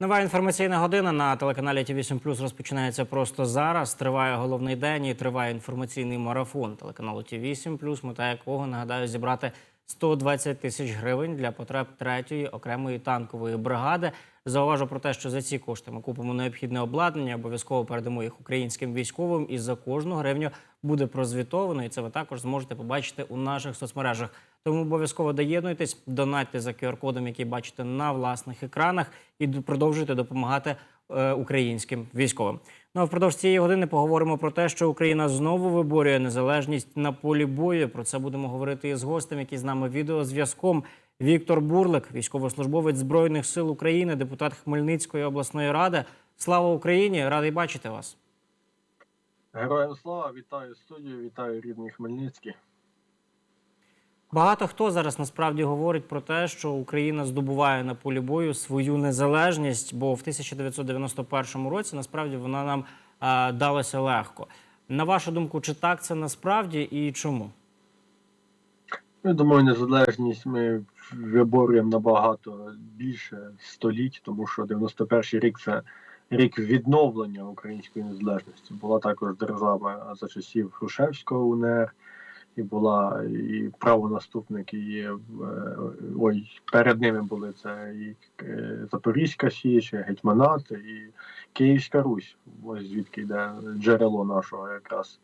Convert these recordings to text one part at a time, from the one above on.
Нова інформаційна година на телеканалі Ті 8 розпочинається просто зараз. Триває головний день і триває інформаційний марафон телеканалу Ті 8 мета якого нагадаю зібрати 120 тисяч гривень для потреб третьої окремої танкової бригади. Зауважу про те, що за ці кошти ми купимо необхідне обладнання, обов'язково передамо їх українським військовим, і за кожну гривню буде прозвітовано. І це ви також зможете побачити у наших соцмережах. Тому обов'язково доєднуйтесь, донатьте за QR-кодом, який бачите на власних екранах, і продовжуйте допомагати е, українським військовим. Ну а впродовж цієї години поговоримо про те, що Україна знову виборює незалежність на полі бою. Про це будемо говорити із гостем, який з нами відеозв'язком. Віктор Бурлик, військовослужбовець Збройних сил України, депутат Хмельницької обласної ради. Слава Україні! Радий бачити вас. Героям слава, вітаю студію, вітаю рідний Хмельницький. Багато хто зараз насправді говорить про те, що Україна здобуває на полі бою свою незалежність, бо в 1991 році насправді вона нам а, далася легко. На вашу думку, чи так це насправді і чому? Я думаю, незалежність ми виборюємо набагато більше століть, тому що 91 рік це рік відновлення української незалежності. Була також держава за часів Хрущевського УНР, і була і правонаступник, і е, ой, перед ними були це і е, Запорізька Січ, Гетьманат, і Київська Русь. Ось звідки йде джерело нашого якраз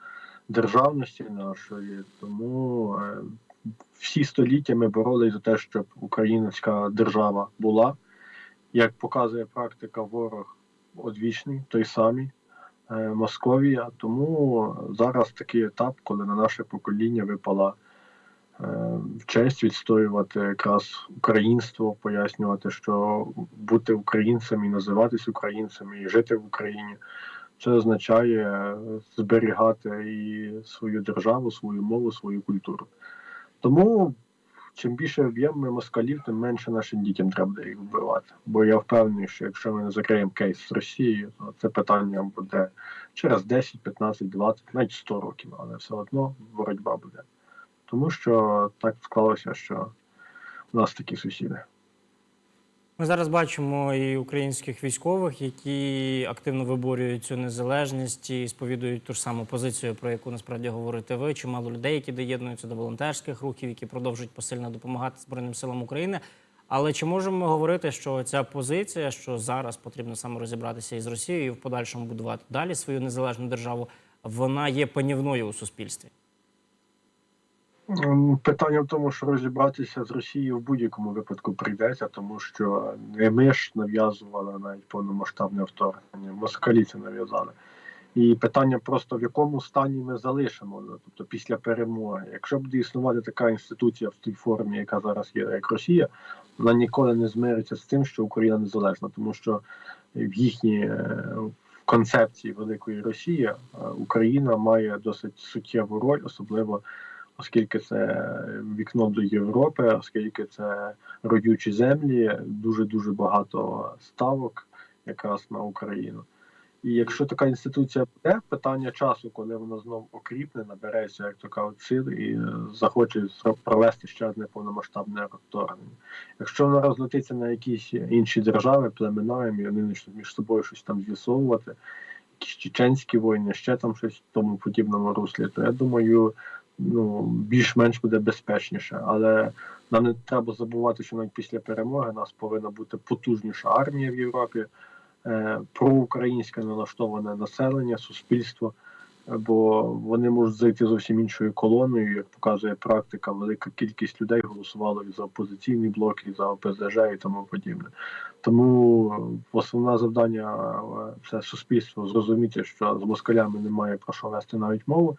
державності нашої. Тому е, всі століття ми боролись за те, щоб українська держава була. Як показує практика, ворог одвічний, той самий Московія. Тому зараз такий етап, коли на наше покоління випала е, честь відстоювати якраз українство, пояснювати, що бути українцем і називатись українцем, і жити в Україні. Це означає зберігати і свою державу, свою мову, свою культуру. Тому чим більше об'єм москалів, тим менше нашим дітям треба їх вбивати. Бо я впевнений, що якщо ми не закриємо кейс з Росією, то це питання буде через 10, 15, 20, навіть 100 років, але все одно боротьба буде. Тому що так склалося, що у нас такі сусіди. Ми зараз бачимо і українських військових, які активно виборюють цю незалежність і сповідують ту ж саму позицію, про яку насправді говорите ви. Чимало людей, які доєднуються до волонтерських рухів, які продовжують посильно допомагати Збройним силам України. Але чи можемо ми говорити, що ця позиція, що зараз потрібно саме розібратися із Росією і в подальшому будувати далі свою незалежну державу, вона є панівною у суспільстві? Питання в тому, що розібратися з Росією в будь-якому випадку прийдеться, тому що не ми ж нав'язували навіть повномасштабне вторгнення, москалі це нав'язали. І питання просто в якому стані ми залишимо, ну, тобто після перемоги. Якщо буде існувати така інституція в тій формі, яка зараз є, як Росія, вона ніколи не змириться з тим, що Україна незалежна, тому що в їхній е, концепції великої Росії е, Україна має досить суттєву роль, особливо оскільки це вікно до Європи, оскільки це родючі землі, дуже дуже багато ставок якраз на Україну. І якщо така інституція буде, питання часу, коли вона знов окріпне, набереться, як то кажуть, сил і захоче провести ще одне повномасштабне вторгнення. Якщо вона розлетиться на якісь інші держави, племена, і вони почнуть між собою щось там з'ясовувати, якісь чеченські війни, ще там щось в тому подібному руслі, то я думаю, ну більш-менш буде безпечніше. Але нам не треба забувати, що навіть після перемоги нас повинна бути потужніша армія в Європі, е, проукраїнське налаштоване населення, суспільство. Бо вони можуть зайти зовсім іншою колоною, як показує практика, велика кількість людей голосувало і за опозиційний блок, і за ОПЗЖ, і тому подібне. Тому основне завдання е, це суспільство зрозуміти, що з москалями немає про що вести навіть мову,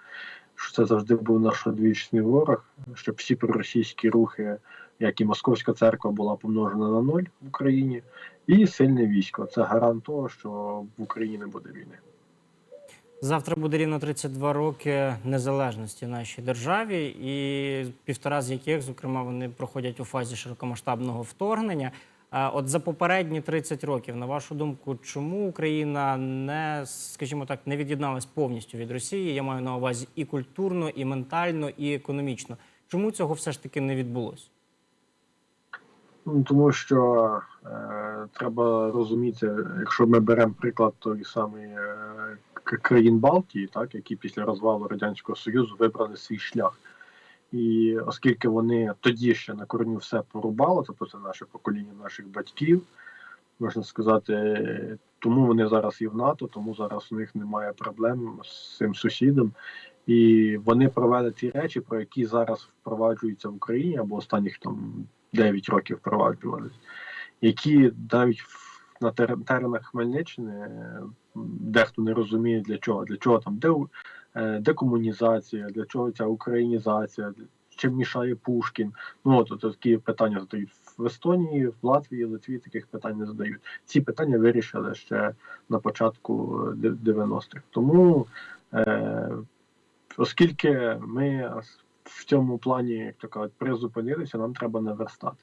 що це завжди був наш одвічний ворог, щоб всі проросійські рухи, як і Московська церква, була помножена на ноль в Україні, і сильне військо. Це гарант того, що в Україні не буде війни. Завтра буде рівно 32 роки незалежності нашій державі, і півтора з яких, зокрема, вони проходять у фазі широкомасштабного вторгнення. От за попередні 30 років, на вашу думку, чому Україна не, скажімо так, не від'єдналась повністю від Росії? Я маю на увазі і культурно, і ментально, і економічно. Чому цього все ж таки не відбулося? Ну, тому що е, треба розуміти, якщо ми беремо приклад той самий е, країн Балтії, так, які після розвалу Радянського Союзу вибрали свій шлях. І оскільки вони тоді ще на корню все порубало, тобто це наше покоління наших батьків, можна сказати, тому вони зараз і в НАТО, тому зараз у них немає проблем з цим сусідом. І вони провели ті речі, про які зараз впроваджуються в Україні або останніх там 9 років впроваджувалися, які навіть на тер- теренах Хмельниччини е, дехто не розуміє для чого. Для чого там де, е, декомунізація, для чого ця українізація, чим мішає Пушкін. Ну от, от такі питання задають в Естонії, в Латвії, Литві таких питань не задають. Ці питання вирішили ще на початку е, 90-х. Тому е, оскільки ми в цьому плані, як то кажуть, призупинилися, нам треба наверстати.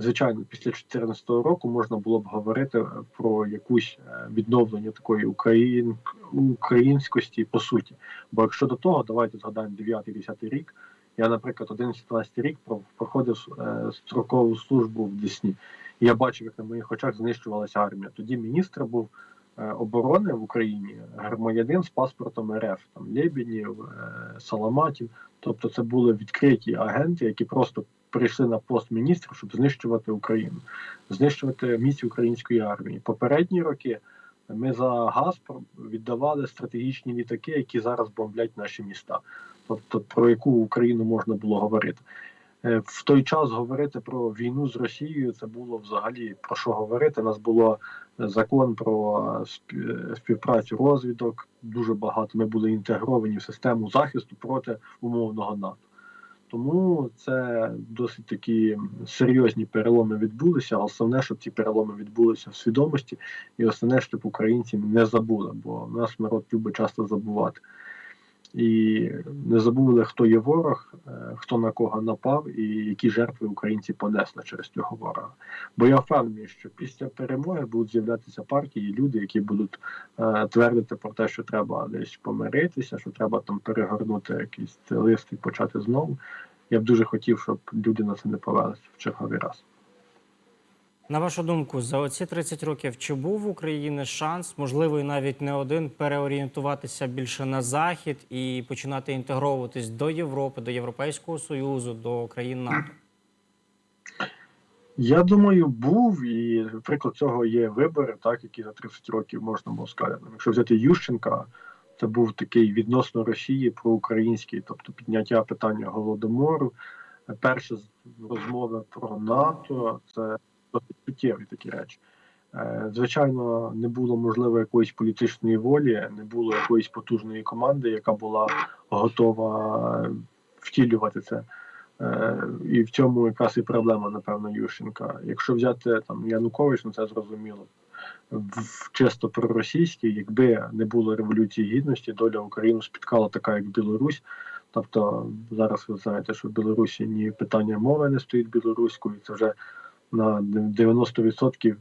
Звичайно, після 2014 року можна було б говорити про якусь е, відновлення такої україн... українськості по суті. Бо якщо до того, давайте згадаємо 9-10 рік. Я, наприклад, 11-12 рік проходив е, строкову службу в Десні. І я бачив, як на моїх очах знищувалася армія. Тоді міністр був е, оборони в Україні громадянин з паспортом РФ, там Лєбіднів, е, Саламатів. Тобто це були відкриті агенти, які просто прийшли на пост міністрів, щоб знищувати Україну, знищувати місць української армії. Попередні роки ми за газ віддавали стратегічні літаки, які зараз бомблять наші міста. Тобто про яку Україну можна було говорити. Е, В той час говорити про війну з Росією це було взагалі про що говорити. У нас було е, закон про е, спі- співпрацю розвідок. Дуже багато ми були інтегровані в систему захисту проти умовного НАТО. Тому це досить такі серйозні переломи відбулися. Основне, щоб ці переломи відбулися в свідомості, і основне, щоб українці не забули, бо нас народ любить часто забувати. І не забули, хто є ворог, е, хто на кого напав, і які жертви українці понесли через цього ворога. Бо я впевнений, що після перемоги будуть з'являтися партії, люди, які будуть е, твердити про те, що треба десь помиритися, що треба там перегорнути якийсь лист і почати знову. Я б дуже хотів, щоб люди на це не повелися в черговий раз. На вашу думку, за оці 30 років чи був в Україні шанс, можливо, і навіть не один, переорієнтуватися більше на захід і починати інтегровуватись до Європи, до Європейського Союзу, до країн НАТО? Я думаю, був і приклад цього є вибори, так які за 30 років можна було сказати. Якщо взяти Ющенка, це був такий відносно Росії проукраїнський, тобто підняття питання голодомору. Перша розмова про НАТО це досить суттєві такі речі. Е, Звичайно, не було можливо якоїсь політичної волі, не було якоїсь потужної команди, яка була готова втілювати це. Е, І в цьому якраз і проблема, напевно, Ющенка. Якщо взяти там Янукович, ну це зрозуміло. Чисто проросійський, якби не було революції гідності, доля Україну спіткала така, як Білорусь. Тобто зараз ви знаєте, що в Білорусі ні питання мови не стоїть білоруською, це вже на 90%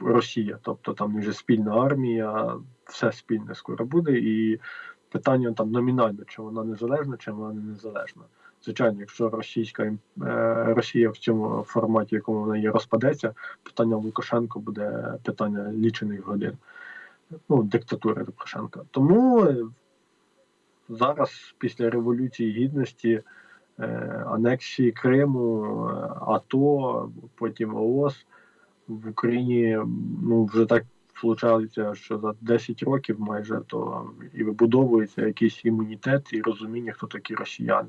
Росія. Тобто там вже спільна армія, все спільне скоро буде. І питання там номінально, чи вона незалежна, чи вона не незалежна. Звичайно, якщо російська е, Росія в цьому форматі, в якому вона є, розпадеться, питання Лукашенко буде питання лічених годин. Ну, диктатури Лукашенка. Тому е, зараз, після Революції Гідності, анексії Криму, е, АТО, потім ООС в Україні ну, вже так виходить, що за 10 років майже то і вибудовується якийсь імунітет і розуміння, хто такі росіяни.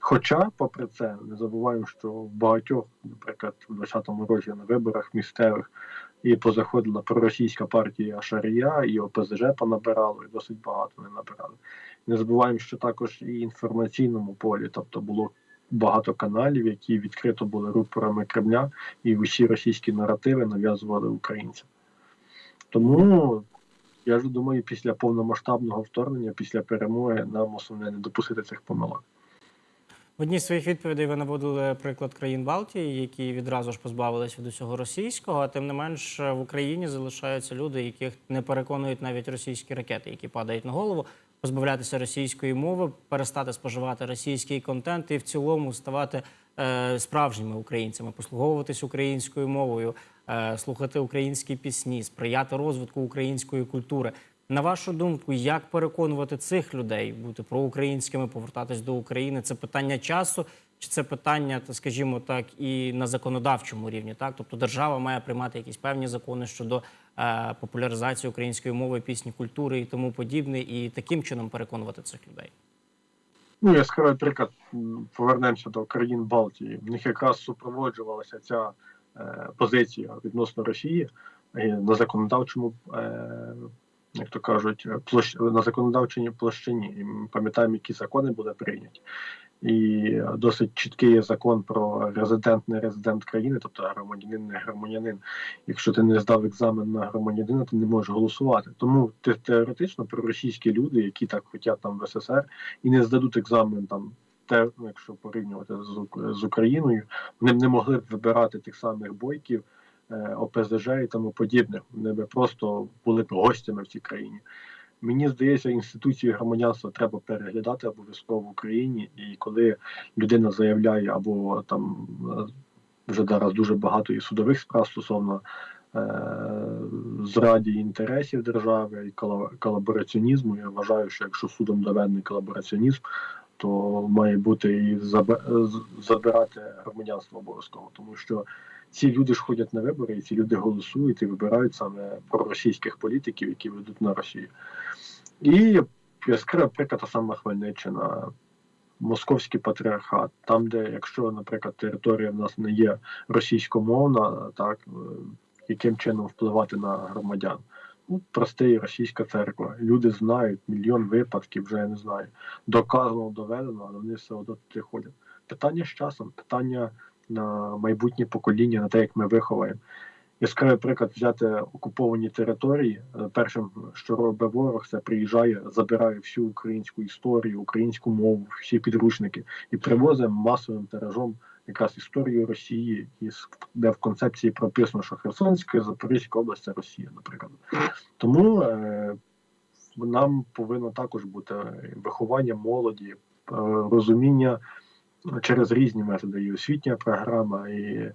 Хоча, попри це, не забуваємо, що в багатьох, наприклад, у 20-му році на виборах місцевих і позаходила проросійська партія Шарія, і ОПЗЖ понабирало, і досить багато не набирали. Не забуваємо, що також і інформаційному полі, тобто було багато каналів, які відкрито були рупорами Кремля, і усі російські наративи нав'язували українцям. Тому я ж думаю, після повномасштабного вторгнення, після перемоги, нам основне не допустити цих помилок. В одній з своїх відповідей ви наводили приклад країн Балтії, які відразу ж позбавились від усього російського. А тим не менш в Україні залишаються люди, яких не переконують навіть російські ракети, які падають на голову, позбавлятися російської мови, перестати споживати російський контент і в цілому ставати е, справжніми українцями, послуговуватись українською мовою, е, слухати українські пісні, сприяти розвитку української культури. На вашу думку, як переконувати цих людей бути проукраїнськими, повертатись до України? Це питання часу, чи це питання, скажімо так, і на законодавчому рівні? Так, тобто держава має приймати якісь певні закони щодо е, популяризації української мови, пісні, культури і тому подібне, і таким чином переконувати цих людей. Ну, яскравий приклад, повернемося до країн Балтії. В них якраз супроводжувалася ця е, позиція відносно Росії е, на законодавчому, е, як то кажуть, площ... на законодавчій площині. І ми пам'ятаємо, які закони були прийняті. І досить чіткий є закон про резидент, не резидент країни, тобто громадянин, не громадянин. Якщо ти не здав екзамен на громадянина, ти не можеш голосувати. Тому те- теоретично проросійські люди, які так хочуть там в СССР, і не здадуть екзамен там. Те, якщо порівнювати з, з Україною, вони б не могли б вибирати тих самих бойків, е, ОПЗЖ і тому подібне. Вони б просто були б гостями в цій країні. Мені здається, інституції громадянства треба переглядати обов'язково в Україні. І коли людина заявляє, або там е, вже зараз дуже багато і судових справ стосовно е, зраді інтересів держави і кола- колабораціонізму, я вважаю, що якщо судом доведений колабораціонізм, то має бути і забирати громадянство обов'язково, тому що ці люди ж ходять на вибори, і ці люди голосують і вибирають саме проросійських політиків, які ведуть на Росію. І яскравий приклад та сама Хмельниччина, московський патріархат, там, де, якщо, наприклад, територія в нас не є російськомовна, так е, яким чином впливати на громадян? Ну, простий російська церква. Люди знають мільйон випадків, вже я не знаю, доказано, доведено, але вони все одно туди ходять. Питання з часом, питання на майбутнє покоління, на те, як ми виховаємо. Яскравий приклад взяти окуповані території. Е, Першим, що робить ворог, це приїжджає, забирає всю українську історію, українську мову, всі підручники і привозить масовим тиражом якраз історію Росії, де в концепції прописано, що Херсонська, Запорізька область це Росія, наприклад. Тому е, нам повинно також бути виховання молоді, е, розуміння через різні методи, і освітня програма, і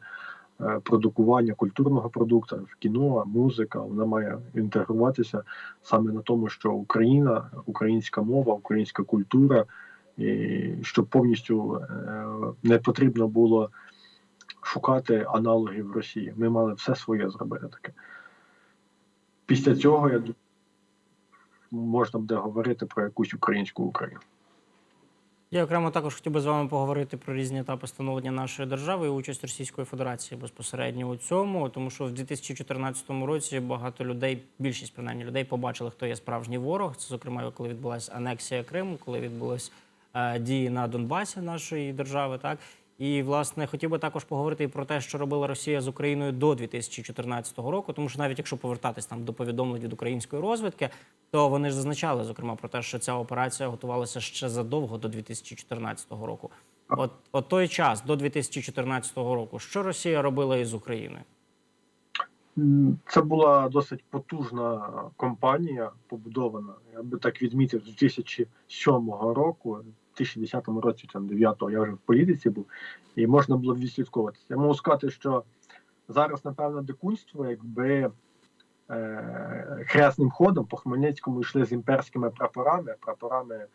е, продукування культурного продукту, кіно, музика, вона має інтегруватися саме на тому, що Україна, українська мова, українська культура, і щоб повністю е, не потрібно було шукати аналогів в Росії. Ми мали все своє зробити таке. Після цього я можна буде говорити про якусь українську Україну. Я окремо також хотів би з вами поговорити про різні етапи становлення нашої держави і участь Російської Федерації безпосередньо у цьому, тому що в 2014 році багато людей, більшість принаймні людей, побачили, хто є справжній ворог. Це зокрема, коли відбулася анексія Криму, коли відбулись е, дії на Донбасі нашої держави, так. І власне хотів би також поговорити про те, що робила Росія з Україною до 2014 року, тому що навіть якщо повертатись там до повідомлень від української розвідки, то вони ж зазначали зокрема про те, що ця операція готувалася ще задовго до 2014 року. От, от той час до 2014 року, що Росія робила із Україною? Це була досить потужна компанія, побудована. Я би так відмітив з 2007 року, 2010 році, там 9-го, я вже в політиці був, і можна було відслідковуватися. Я можу сказати, що зараз, напевно, дикунство, якби е, хресним ходом по Хмельницькому йшли з імперськими прапорами, прапорами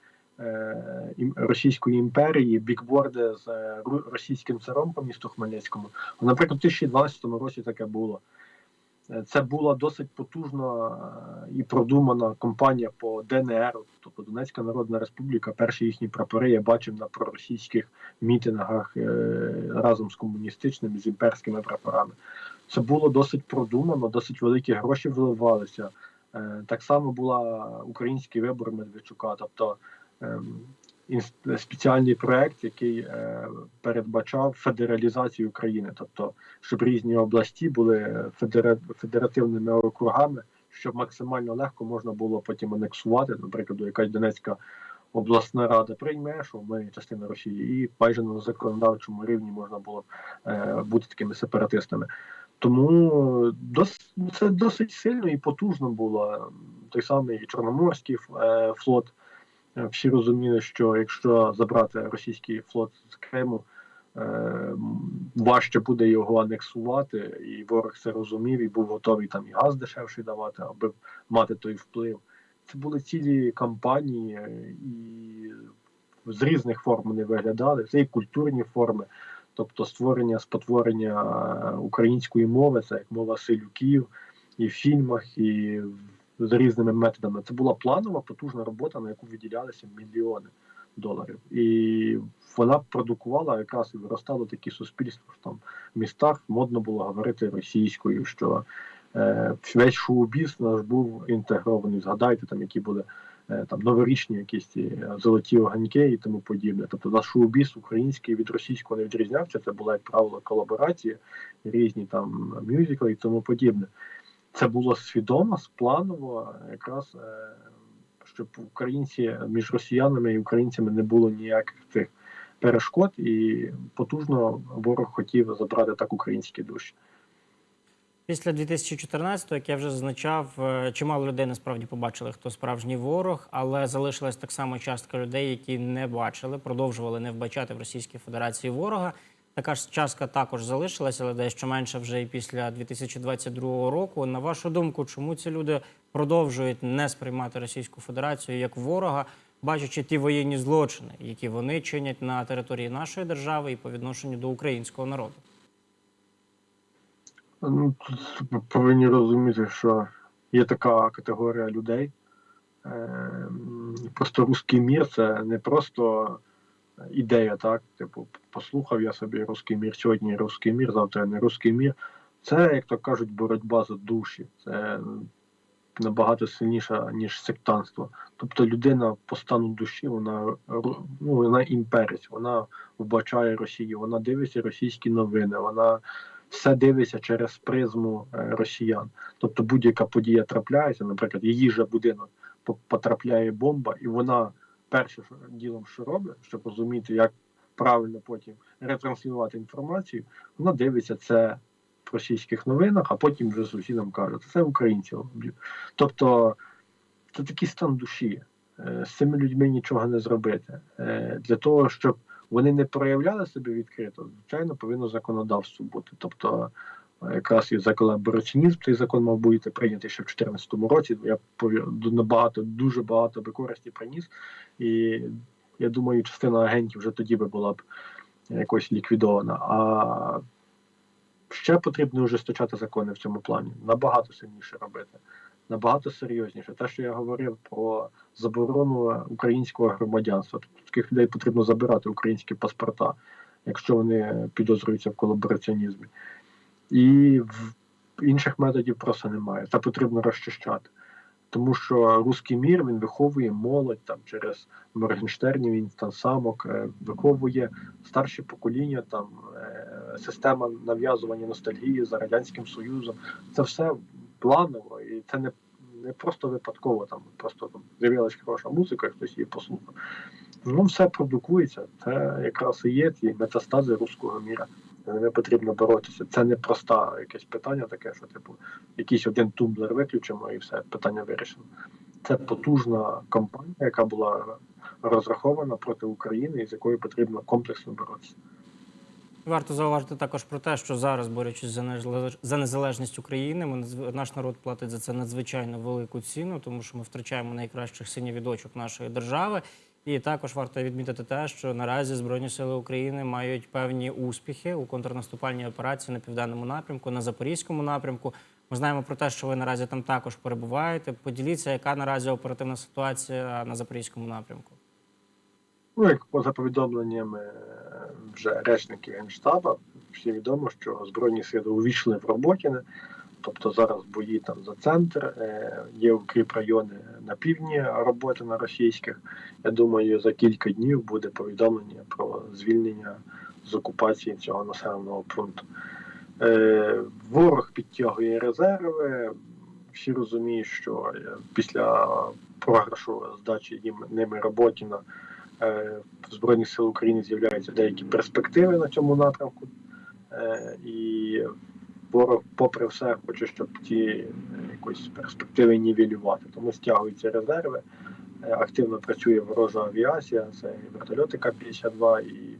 е, Російської імперії, бікборди з е, російським царом по місту Хмельницькому. Наприклад, у 2012 році таке було. Це була досить потужна е, і продумана кампанія по ДНР, тобто Донецька Народна Республіка. Перші їхні прапори я бачив на проросійських мітингах е, разом з комуністичними з імперськими прапорами. Це було досить продумано, досить великі гроші вливалися. Е, Так само була український вибор Медведчука, тобто ем, спеціальний проект, який е, передбачав федералізацію України, тобто щоб різні області були федера... федеративними округами, щоб максимально легко можна було потім анексувати, наприклад, якась Донецька обласна рада прийме, що ми частина Росії, і майже на законодавчому рівні можна було е, бути такими сепаратистами. Тому дос... це досить сильно і потужно було. Той самий Чорноморський е, флот. Е, Всі розуміли, що якщо забрати російський флот з Криму, е, важче буде його анексувати, і ворог це розумів і був готовий там і газ дешевший давати, аби мати той вплив. Це були цілі кампанії, е, і з різних форм вони виглядали. Це і культурні форми, тобто створення, спотворення української мови, це як мова селюків, і в фільмах, і з різними методами. Це була планова потужна робота, на яку виділялися мільйони доларів. І вона продукувала якраз і виростало такі суспільства. Там в містах модно було говорити російською, що е, весь шоу-біз наш був інтегрований. Згадайте, там які були е, там новорічні якісь ці е, золоті огоньки і тому подібне. Тобто наш шоу-біз український від російського не відрізнявся. Це була, як правило, колаборація, різні там мюзикли і тому подібне. Це було свідомо, спланово, якраз е, щоб українці між росіянами і українцями не було ніяких цих перешкод, і потужно ворог хотів забрати так українські душі. Після 2014-го, як я вже зазначав, е, чимало людей насправді побачили, хто справжній ворог, але залишилась так само частка людей, які не бачили, продовжували не вбачати в Російській Федерації ворога. Така ж частка також залишилася, але дещо менше вже і після 2022 року. На вашу думку, чому ці люди продовжують не сприймати Російську Федерацію як ворога, бачачи ті воєнні злочини, які вони чинять на території нашої держави і по відношенню до українського народу? Ну, тут повинні розуміти, що є така категорія людей. Е, Просто русський мір це не просто ідея, так? Типу, послухав я собі русський мір, сьогодні русський мір, завтра не русський мір. Це, як то кажуть, боротьба за душі. Це набагато сильніша, ніж сектантство. Тобто людина по стану душі, вона ну, вона імперець, вона вбачає Росію, вона дивиться російські новини, вона все дивиться через призму е, росіян. Тобто будь-яка подія трапляється, наприклад, її же будинок по- потрапляє бомба, і вона першим ділом, що робить, щоб розуміти, як правильно потім ретранслювати інформацію, вона дивиться це в російських новинах, а потім вже сусідам каже, це українці роблять. Тобто це такий стан душі. Е, З цими людьми нічого не зробити. Е, Для того, щоб вони не проявляли себе відкрито, звичайно, повинно законодавство бути. Тобто, якраз і за колабораціонізм цей закон мав бути прийнятий ще в 2014 році. Я набагато, дуже багато би користі приніс. І я думаю, частина агентів вже тоді би була б якось ліквідована. А ще потрібно ужесточати закони в цьому плані, набагато сильніше робити, набагато серйозніше. Те, що я говорив про заборону українського громадянства, тобто таких людей потрібно забирати українські паспорта, якщо вони підозрюються в колабораціонізмі. І в інших методів просто немає. Це потрібно розчищати. Тому що русський мір він виховує молодь там через Моргенштернів, він там самок, е, виховує старші покоління, там е, система нав'язування ностальгії за радянським союзом. Це все планово, і це не, не просто випадково. Там просто там з'явилася хороша музика, хтось її послухав. Ну, все продукується. Це якраз і є ті метастази руського міра. З ними потрібно боротися. Це не просто якесь питання, таке, що типу якийсь один тумблер виключимо і все питання вирішено. Це потужна кампанія, яка була розрахована проти України і з якою потрібно комплексно боротися. Варто зауважити також про те, що зараз, борючись за за незалежність України, ми наш народ платить за це надзвичайно велику ціну, тому що ми втрачаємо найкращих синів і дочок нашої держави. І також варто відмітити те, що наразі Збройні сили України мають певні успіхи у контрнаступальній операції на південному напрямку, на запорізькому напрямку. Ми знаємо про те, що ви наразі там також перебуваєте. Поділіться, яка наразі оперативна ситуація на запорізькому напрямку. Ну, як поза повідомленнями е, вже речників Генштаба, всім відомо, що Збройні сили увійшли в Роботіне, тобто зараз бої там за центр, е, є укріп райони на півдні роботи на російських. Я думаю, за кілька днів буде повідомлення про звільнення з окупації цього населеного пункту. Е, Ворог підтягує резерви. Всі розуміють, що е, після програшу здачі їм ними Роботіна в Збройних сил України з'являються деякі перспективи на цьому напрямку. І ворог, попри все, хоче, щоб ті е, якось перспективи нівелювати. Тому стягуються резерви. Е, Активно працює ворожа авіація, це вертольоти К-52 і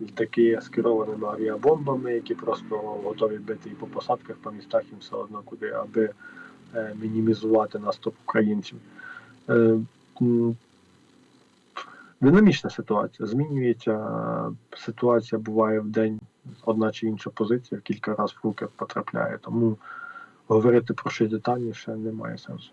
літаки з керованими авіабомбами, які просто готові бити і по посадках, по містах їм все одно куди, аби е, мінімізувати наступ українців. Динамічна ситуація. Змінюється ситуація, буває в день одна чи інша позиція, кілька разів в руки потрапляє. Тому говорити про щось детальніше немає сенсу.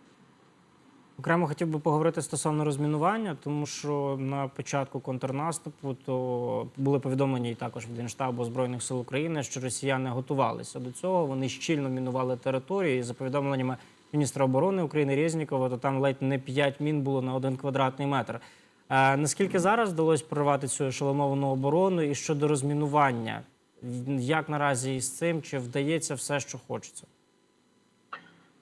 Окремо хотів би поговорити стосовно розмінування, тому що на початку контрнаступу то були повідомлення і також від Генштабу Збройних сил України, що росіяни готувалися до цього. Вони щільно мінували територію. І за повідомленнями міністра оборони України Резнікова, то там ледь не 5 мін було на один квадратний метр. Е, наскільки зараз вдалося прорвати цю ешелоновану оборону і щодо розмінування? Як наразі із цим? Чи вдається все, що хочеться?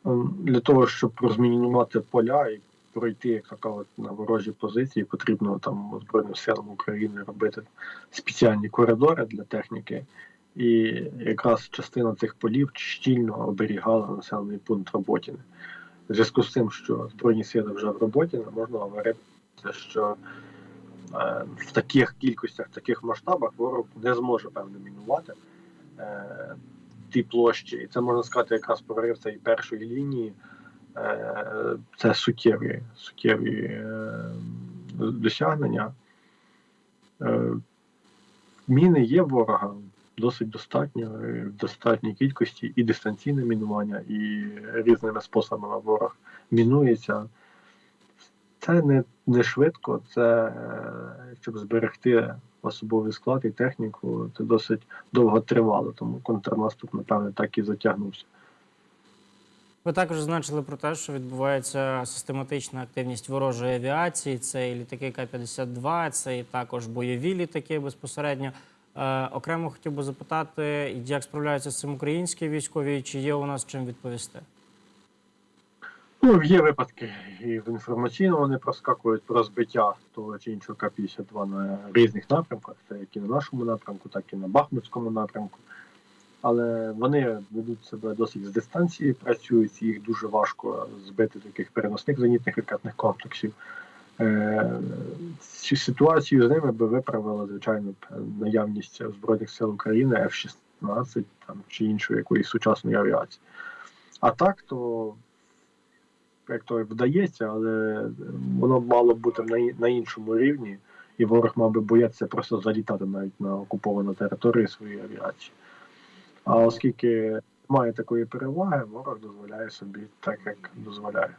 Ем, Для того, щоб розмінімувати поля і пройти, як кажуть, на ворожі позиції, потрібно там Збройним силам України робити спеціальні коридори для техніки. І якраз частина цих полів щільно оберігала населений пункт Роботіне. В зв'язку з тим, що Збройні сили вже в роботі, можна говорити, що в таких кількостях, в таких масштабах ворог не зможе певно мінувати. Е, ті площі. І це можна сказати, якраз прорив цієї першої лінії. Е, Це суттєві, суттєві е, досягнення. Е, Міни є ворога досить достатньо, е, в достатній кількості і дистанційне мінування, і різними способами ворог мінується. Це не, не швидко, це е, щоб зберегти особовий склад і техніку, це досить довго тривало, тому контрнаступ, напевне, так і затягнувся. Ви також зазначили про те, що відбувається систематична активність ворожої авіації. Це і літаки К-52, це і також бойові літаки безпосередньо. Е, окремо хотів би запитати, як справляються з цим українські військові, чи є у нас чим відповісти? Ну, є випадки, і в інформаційному вони проскакують про збиття того чи іншого К-52 на різних напрямках, це як і на нашому напрямку, так і на Бахмутському напрямку. Але вони ведуть себе досить з дистанції, працюють, їх дуже важко збити таких переносних зенітних ракетних комплексів. Е, Цю ситуацію з ними би виправила, звичайно, наявність Збройних сил України F-16 там, чи іншої якоїсь сучасної авіації. А так, то як то вдається, але воно мало б бути на, на іншому рівні, і ворог мав би боятися просто залітати навіть на окуповану територію своєї авіації. А оскільки немає такої переваги, ворог дозволяє собі так, як дозволяє.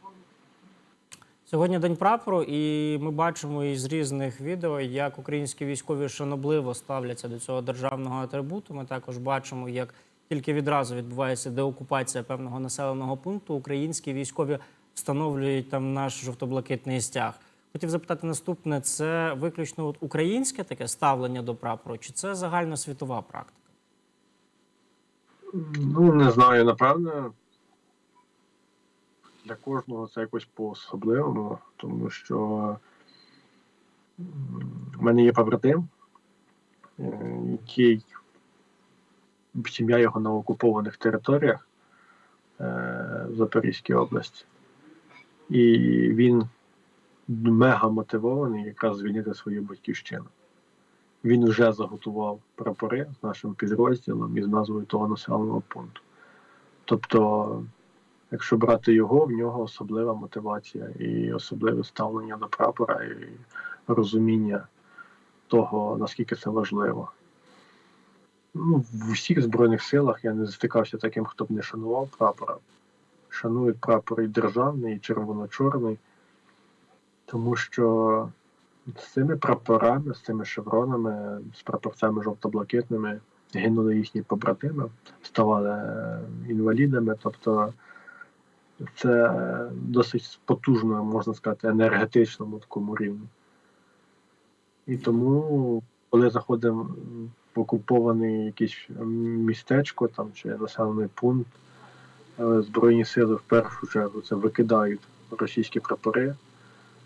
Сьогодні день прапору, і ми бачимо із різних відео, як українські військові шанобливо ставляться до цього державного атрибуту. Ми також бачимо, як тільки відразу відбувається деокупація певного населеного пункту. Українські військові встановлюють там наш жовто-блакитний стяг. Хотів запитати наступне: це виключно от українське таке ставлення до прапору, чи це загальносвітова практика? Ну, не знаю, напевно. Для кожного це якось по-особливому, тому що в мене є побратим, е, який сім'я його на окупованих територіях е, в Запорізькій області. І він мега мотивований якраз звільнити свою батьківщину. Він вже заготував прапори з нашим підрозділом і з назвою того населеного пункту. Тобто, якщо брати його, в нього особлива мотивація і особливе ставлення до прапора, і розуміння того, наскільки це важливо. Ну, в усіх Збройних силах я не стикався таким, хто б не шанував прапора. Шанують прапор і державний, і червоно-чорний, тому що з цими прапорами, з цими шевронами, з прапорцями жовто-блакитними гинули їхні побратими, ставали е, інвалідами. Тобто це досить потужно, можна сказати, енергетичному такому рівні. І тому, коли заходимо в окупований якийсь містечко там, чи населений пункт, Збройні сили в першу чергу це викидають російські прапори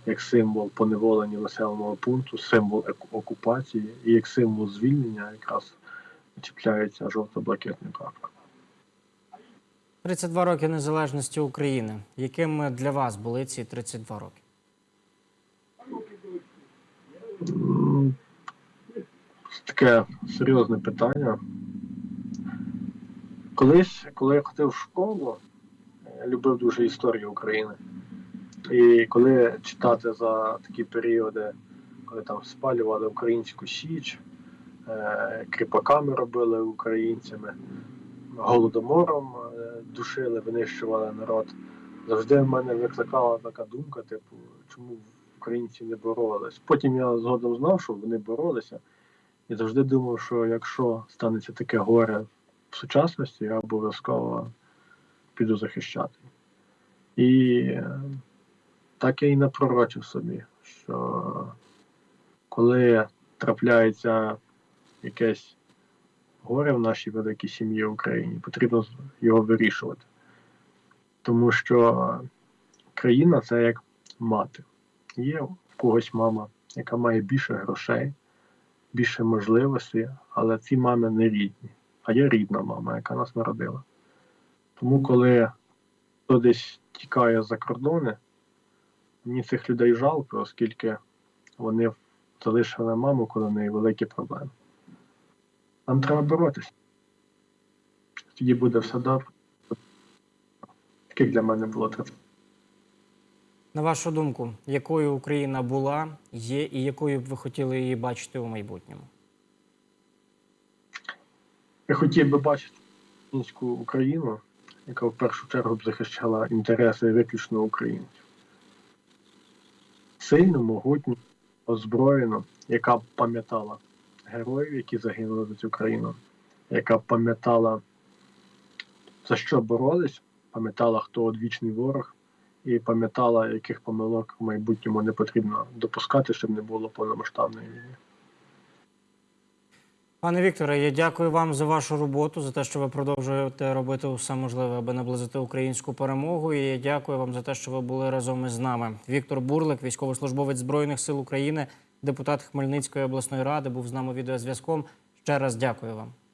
як символ поневолення населеного пункту, символ окупації і як символ звільнення якраз чіпляється жовто-блакитний прапор. 32 роки незалежності України. Якими для вас були ці 32 роки? Таке серйозне питання. Колись, коли я ходив в школу, я любив дуже історію України. І коли читати за такі періоди, коли там спалювали українську січ, е, кріпаками робили українцями, голодомором е, душили, винищували народ, завжди в мене викликала така думка, типу, чому українці не боролись. Потім я згодом знав, що вони боролися, і завжди думав, що якщо станеться таке горе в сучасності, я обов'язково піду захищати. І е, так я і напророчив собі, що коли трапляється якесь горе в нашій великій сім'ї в Україні, потрібно його вирішувати. Тому що країна це як мати. Є в когось мама, яка має більше грошей, більше можливостей, але ці мами не рідні. А є рідна мама, яка нас народила. Тому, коли хто десь тікає за кордони, мені цих людей жалко, оскільки вони залишили маму, коли в неї великі проблеми. Нам треба боротися. Тоді буде все добре. Таких для мене було треба. На вашу думку, якою Україна була, є і якою б ви хотіли її бачити у майбутньому? Я хотів би бачити українську Україну, яка в першу чергу б захищала інтереси виключно українців. Сильну, могутню, озброєну, яка б пам'ятала героїв, які загинули за цю країну, яка б пам'ятала, за що боролись, пам'ятала, хто одвічний ворог, і пам'ятала, яких помилок в майбутньому не потрібно допускати, щоб не було повномасштабної війни. Пане Вікторе, я дякую вам за вашу роботу, за те, що ви продовжуєте робити все можливе, аби наблизити українську перемогу. І я дякую вам за те, що ви були разом із нами. Віктор Бурлик, військовослужбовець Збройних сил України, депутат Хмельницької обласної ради, був з нами відеозв'язком. Ще раз дякую вам.